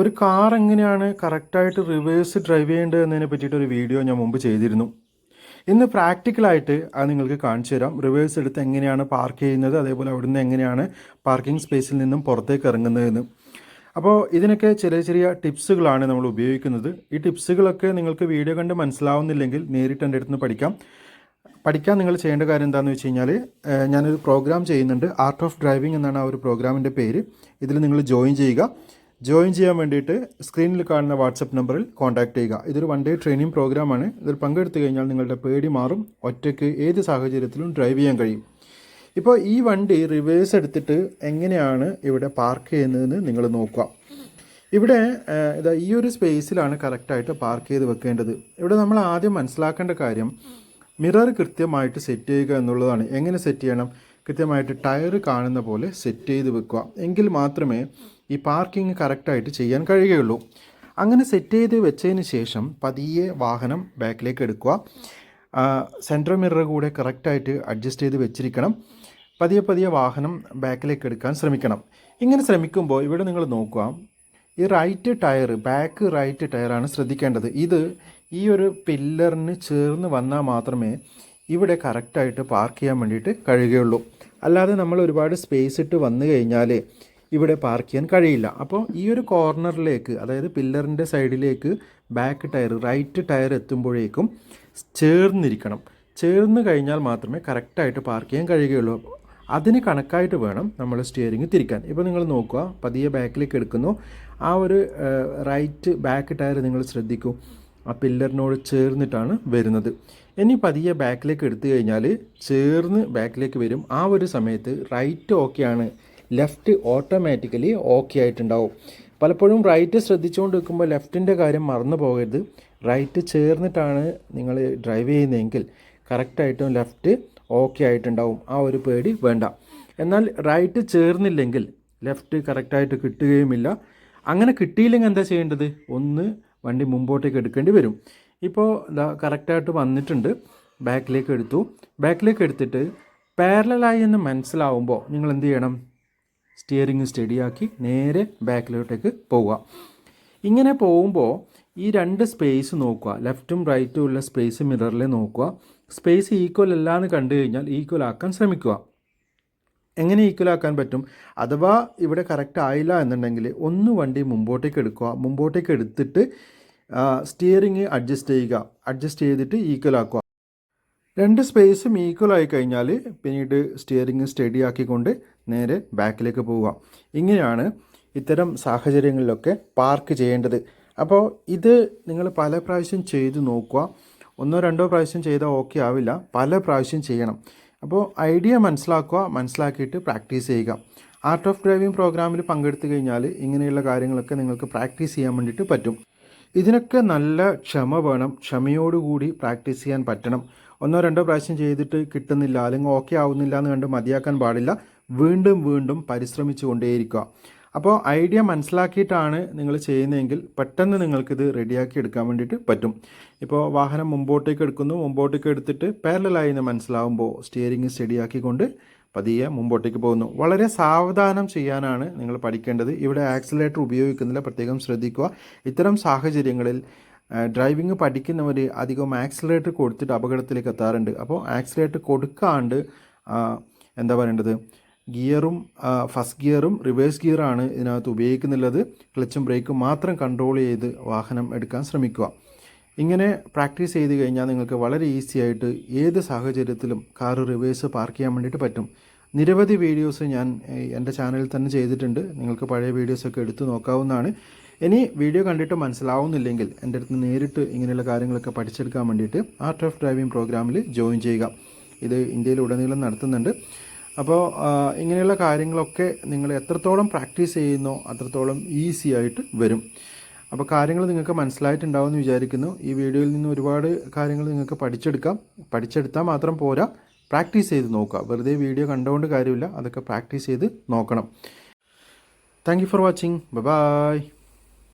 ഒരു കാർ എങ്ങനെയാണ് കറക്റ്റായിട്ട് റിവേഴ്സ് ഡ്രൈവ് ചെയ്യേണ്ടത് എന്നതിനെ പറ്റിയിട്ടൊരു വീഡിയോ ഞാൻ മുമ്പ് ചെയ്തിരുന്നു. ഇന്ന് പ്രാക്ടിക്കലായിട്ട് അത് നിങ്ങൾക്ക് കാണിച്ചു തരാം. റിവേഴ്സ് എടുത്ത് എങ്ങനെയാണ് പാർക്ക് ചെയ്യുന്നത് അതേപോലെ അവിടുന്ന് എങ്ങനെയാണ് പാർക്കിംഗ് സ്പേസിൽ നിന്നും പുറത്തേക്ക് ഇറങ്ങുന്നതെന്ന്. അപ്പോൾ ഇതിനൊക്കെ ചെറിയ ചെറിയ ടിപ്സുകളാണ് നമ്മൾ ഉപയോഗിക്കുന്നത്. ഈ ടിപ്സുകളൊക്കെ നിങ്ങൾക്ക് വീഡിയോ കണ്ട് മനസ്സിലാവുന്നില്ലെങ്കിൽ നേരിട്ട് എന്റെ അടുത്ത് പഠിക്കാം. പഠിക്കാൻ നിങ്ങൾ ചെയ്യേണ്ട കാര്യം എന്താണെന്ന് വെച്ച് കഴിഞ്ഞാൽ ഞാനൊരു പ്രോഗ്രാം ചെയ്യുന്നുണ്ട്. ആർട്ട് ഓഫ് ഡ്രൈവിംഗ് എന്നാണ് ആ ഒരു പ്രോഗ്രാമിന്റെ പേര്. ഇതിൽ നിങ്ങൾ ജോയിൻ ചെയ്യുക. ജോയിൻ ചെയ്യാൻ വേണ്ടിയിട്ട് സ്ക്രീനിൽ കാണുന്ന വാട്സപ്പ് നമ്പറിൽ കോൺടാക്ട് ചെയ്യുക. ഇതൊരു വൺ ഡേ ട്രെയിനിങ് പ്രോഗ്രാമാണ് ഇതിൽ പങ്കെടുത്തു കഴിഞ്ഞാൽ നിങ്ങളുടെ പേടി മാറും. ഒറ്റയ്ക്ക് ഏത് സാഹചര്യത്തിലും ഡ്രൈവ് ചെയ്യാൻ കഴിയും. ഇപ്പോൾ ഈ വണ്ടി റിവേഴ്സ് എടുത്തിട്ട് എങ്ങനെയാണ് ഇവിടെ പാർക്ക് ചെയ്യുന്നതെന്ന് നിങ്ങൾ നോക്കുക. ഇവിടെ ഇതാ ഈ ഒരു സ്പേസിലാണ് കറക്റ്റായിട്ട് പാർക്ക് ചെയ്ത് വെക്കേണ്ടത്. ഇവിടെ നമ്മൾ ആദ്യം മനസ്സിലാക്കേണ്ട കാര്യം മിറർ കൃത്യമായിട്ട് സെറ്റ് ചെയ്യുക എന്നുള്ളതാണ്. എങ്ങനെ സെറ്റ് ചെയ്യണം? കൃത്യമായിട്ട് ടയർ കാണുന്ന പോലെ സെറ്റ് ചെയ്ത് വെക്കുക. എങ്കിൽ മാത്രമേ ഈ പാർക്കിംഗ് കറക്റ്റായിട്ട് ചെയ്യാൻ കഴിയുകയുള്ളൂ. അങ്ങനെ സെറ്റ് ചെയ്ത് വെച്ചതിന് ശേഷം പതിയെ വാഹനം ബാക്കിലേക്ക് എടുക്കുക. സെൻട്രൽ മിറർ കൂടെ കറക്റ്റായിട്ട് അഡ്ജസ്റ്റ് ചെയ്ത് വെച്ചിരിക്കണം. പതിയെ പതിയെ വാഹനം ബാക്കിലേക്ക് എടുക്കാൻ ശ്രമിക്കണം. ഇങ്ങനെ ശ്രമിക്കുമ്പോൾ ഇവിടെ നിങ്ങൾ നോക്കുക ഈ റൈറ്റ് ടയർ ബാക്ക് റൈറ്റ് ടയറാണ് ശ്രദ്ധിക്കേണ്ടത്. ഇത് ഈ ഒരു പില്ലറിന് ചേർന്ന് വന്നാൽ മാത്രമേ ഇവിടെ കറക്റ്റായിട്ട് പാർക്ക് ചെയ്യാൻ വേണ്ടിയിട്ട് കഴിയുകയുള്ളൂ. അല്ലാതെ നമ്മൾ ഒരുപാട് സ്പേസ് ഇട്ട് വന്നു കഴിഞ്ഞാൽ ഇവിടെ പാർക്ക് ചെയ്യാൻ കഴിയില്ല. അപ്പോൾ ഈ ഒരു കോർണറിലേക്ക് അതായത് പില്ലറിന്റെ സൈഡിലേക്ക് ബാക്ക് ടയർ റൈറ്റ് ടയർ എത്തുമ്പോഴേക്കും ചേർന്നിരിക്കണം. ചേർന്ന് കഴിഞ്ഞാൽ മാത്രമേ കറക്റ്റായിട്ട് പാർക്ക് ചെയ്യാൻ കഴിയുകയുള്ളൂ. അതിന് കണക്കായിട്ട് വേണം നമ്മൾ സ്റ്റിയറിംഗ് തിരിക്കാൻ. ഇപ്പോൾ നിങ്ങൾ നോക്കുക പതിയെ ബാക്കിലേക്ക് എടുക്കുന്നു. ആ ഒരു റൈറ്റ് ബാക്ക് ടയർ നിങ്ങൾ ശ്രദ്ധിക്കൂ. ആ പില്ലറിനോട് ചേർന്നിട്ടാണ് വരുന്നത്. ഇനി പതിയെ ബാക്കിലേക്ക് എടുത്തു കഴിഞ്ഞാൽ ചേർന്ന് ബാക്കിലേക്ക് വരും. ആ ഒരു സമയത്ത് റൈറ്റ് ഓക്കെയാണ് ലെഫ്റ്റ് ഓട്ടോമാറ്റിക്കലി ഓക്കെ ആയിട്ടുണ്ടാവും. പലപ്പോഴും റൈറ്റ് ശ്രദ്ധിച്ചുകൊണ്ട് നിൽക്കുമ്പോൾ ലെഫ്റ്റിന്റെ കാര്യം മറന്നു പോകരുത്. റൈറ്റ് ചേർന്നിട്ടാണ് നിങ്ങൾ ഡ്രൈവ് ചെയ്യുന്നതെങ്കിൽ കറക്റ്റായിട്ടും ലെഫ്റ്റ് ഓക്കെ ആയിട്ടുണ്ടാവും. ആ ഒരു പേടി വേണ്ട. എന്നാൽ റൈറ്റ് ചേർന്നില്ലെങ്കിൽ ലെഫ്റ്റ് കറക്റ്റായിട്ട് കിട്ടുകയുമില്ല. അങ്ങനെ കിട്ടിയില്ലെങ്കിൽ എന്താ ചെയ്യേണ്ടത്? ഒന്ന് വണ്ടി മുമ്പോട്ടേക്ക് എടുക്കേണ്ടി വരും. ഇപ്പോൾ ഇതാ കറക്റ്റായിട്ട് വന്നിട്ടുണ്ട്. ബാക്കിലേക്ക് എടുത്തു. ബാക്കിലേക്ക് എടുത്തിട്ട് പാരലായി എന്ന് മനസ്സിലാവുമ്പോൾ നിങ്ങൾ എന്ത് ചെയ്യണം? സ്റ്റിയറിംഗ് സ്റ്റഡിയാക്കി നേരെ ബാക്കിലോട്ടേക്ക് പോവുക. ഇങ്ങനെ പോകുമ്പോൾ ഈ രണ്ട് സ്പേസ് നോക്കുക. ലെഫ്റ്റും റൈറ്റും ഉള്ള സ്പേസ് മിററിൽ നോക്കുക. സ്പേസ് ഈക്വൽ അല്ല എന്ന് കണ്ടു കഴിഞ്ഞാൽ ഈക്വൽ ആക്കാൻ ശ്രമിക്കുക. എങ്ങനെ ഈക്വൽ ആക്കാൻ പറ്റും? അഥവാ ഇവിടെ കറക്റ്റ് ആയില്ല എന്നുണ്ടെങ്കിൽ ഒന്ന് വണ്ടി മുമ്പോട്ടേക്ക് എടുക്കുക. മുമ്പോട്ടേക്ക് എടുത്തിട്ട് സ്റ്റിയറിങ് അഡ്ജസ്റ്റ് ചെയ്യുക. അഡ്ജസ്റ്റ് ചെയ്തിട്ട് ഈക്വൽ ആക്കുക. രണ്ട് സ്പേസും ഈക്വൽ ആയി കഴിഞ്ഞാൽ പിന്നീട് സ്റ്റിയറിംഗ് സ്റ്റഡി ആക്കിക്കൊണ്ട് നേരെ ബാക്കിലേക്ക് പോവുക. ഇങ്ങനെയാണ് ഇത്തരം സാഹചര്യങ്ങളിലൊക്കെ പാർക്ക് ചെയ്യേണ്ടത്. അപ്പോൾ ഇത് നിങ്ങൾ പല പ്രാവശ്യം ചെയ്ത് നോക്കുക. ഒന്നോ രണ്ടോ പ്രാവശ്യം ചെയ്താൽ ഓക്കെ ആവില്ല. പല പ്രാവശ്യം ചെയ്യണം. അപ്പോൾ ഐഡിയ മനസ്സിലാക്കുക മനസ്സിലാക്കിയിട്ട് പ്രാക്ടീസ് ചെയ്യുക. ആർട്ട് ഓഫ് ഡ്രൈവിംഗ് പ്രോഗ്രാമിൽ പങ്കെടുത്തു കഴിഞ്ഞാൽ ഇങ്ങനെയുള്ള കാര്യങ്ങളൊക്കെ നിങ്ങൾക്ക് പ്രാക്ടീസ് ചെയ്യാൻ വേണ്ടിയിട്ട് പറ്റും. ഇതിനൊക്കെ നല്ല ക്ഷമ വേണം. ക്ഷമയോടുകൂടി പ്രാക്ടീസ് ചെയ്യാൻ പറ്റണം. ഒന്നോ രണ്ടോ പ്രാവശ്യം ചെയ്തിട്ട് കിട്ടുന്നില്ല അല്ലെങ്കിൽ ഓക്കെ ആവുന്നില്ല എന്ന് കണ്ട് മതിയാക്കാൻ പാടില്ല. വീണ്ടും വീണ്ടും പരിശ്രമിച്ചു കൊണ്ടേയിരിക്കുക. അപ്പോൾ ഐഡിയ മനസ്സിലാക്കിയിട്ടാണ് നിങ്ങൾ ചെയ്യുന്നതെങ്കിൽ പെട്ടെന്ന് നിങ്ങൾക്കിത് റെഡിയാക്കി എടുക്കാൻ വേണ്ടിയിട്ട് പറ്റും. ഇപ്പോൾ വാഹനം മുമ്പോട്ടേക്ക് എടുക്കുന്നു. മുമ്പോട്ടേക്ക് എടുത്തിട്ട് പാരലായി എന്ന് മനസ്സിലാവുമ്പോൾ സ്റ്റിയറിംഗ് സ്റ്റഡിയാക്കിക്കൊണ്ട് പതിയെ മുമ്പോട്ടേക്ക് പോകുന്നു. വളരെ സാവധാനം ചെയ്യാനാണ് നിങ്ങൾ പഠിക്കേണ്ടത്. ഇവിടെ ആക്സിലേറ്റർ ഉപയോഗിക്കുന്നില്ല. പ്രത്യേകം ശ്രദ്ധിക്കുക. ഇത്തരം സാഹചര്യങ്ങളിൽ ഡ്രൈവിംഗ് പഠിക്കുന്നവർ അധികം ആക്സിലേറ്റർ കൊടുത്തിട്ട് അപകടത്തിലേക്ക് എത്താറുണ്ട്. അപ്പോൾ ആക്സിലേറ്റർ കൊടുക്കാണ്ട് എന്താ പറയേണ്ടത്? ഗിയറും ഫസ്റ്റ് ഗിയറും റിവേഴ്സ് ഗിയറാണ് ഇതിനകത്ത് ഉപയോഗിക്കുന്നുള്ളത്. ക്ലച്ചും ബ്രേക്കും മാത്രം കൺട്രോൾ ചെയ്ത് വാഹനം എടുക്കാൻ ശ്രമിക്കുക. ഇങ്ങനെ പ്രാക്ടീസ് ചെയ്ത് കഴിഞ്ഞാൽ നിങ്ങൾക്ക് വളരെ ഈസി ആയിട്ട് ഏത് സാഹചര്യത്തിലും കാർ റിവേഴ്സ് പാർക്ക് ചെയ്യാൻ വേണ്ടിയിട്ട് പറ്റും. നിരവധി വീഡിയോസ് ഞാൻ എന്റെ ചാനലിൽ തന്നെ ചെയ്തിട്ടുണ്ട്. നിങ്ങൾക്ക് പഴയ വീഡിയോസൊക്കെ എടുത്തു നോക്കാവുന്നതാണ്. ഇനി വീഡിയോ കണ്ടിട്ട് മനസ്സിലാവുന്നില്ലെങ്കിൽ എന്റെ അടുത്ത് നേരിട്ട് ഇങ്ങനെയുള്ള കാര്യങ്ങളൊക്കെ പഠിച്ചെടുക്കാൻ വേണ്ടിയിട്ട് ആർട്ട് ഓഫ് ഡ്രൈവിംഗ് പ്രോഗ്രാമിൽ ജോയിൻ ചെയ്യുക. ഇത് ഇന്ത്യയിൽ ഉടനീളം നടത്തുന്നുണ്ട്. അപ്പോൾ ഇങ്ങനെയുള്ള കാര്യങ്ങളൊക്കെ നിങ്ങൾ എത്രത്തോളം പ്രാക്ടീസ് ചെയ്യുന്നോ അത്രത്തോളം ഈസി ആയിട്ട് വരും. അപ്പോൾ കാര്യങ്ങൾ നിങ്ങൾക്ക് മനസ്സിലായിട്ടുണ്ടാവുമെന്ന് വിചാരിക്കുന്നു. ഈ വീഡിയോയിൽ നിന്ന് ഒരുപാട് കാര്യങ്ങൾ നിങ്ങൾക്ക് പഠിച്ചെടുക്കാം. പഠിച്ചെടുത്താൽ മാത്രം പോരാ. പ്രാക്ടീസ് ചെയ്ത് നോക്കുക. വെറുതെ വീഡിയോ കണ്ടുകൊണ്ട് കാര്യമില്ല. അതൊക്കെ പ്രാക്ടീസ് ചെയ്ത് നോക്കണം. Thank for watching bye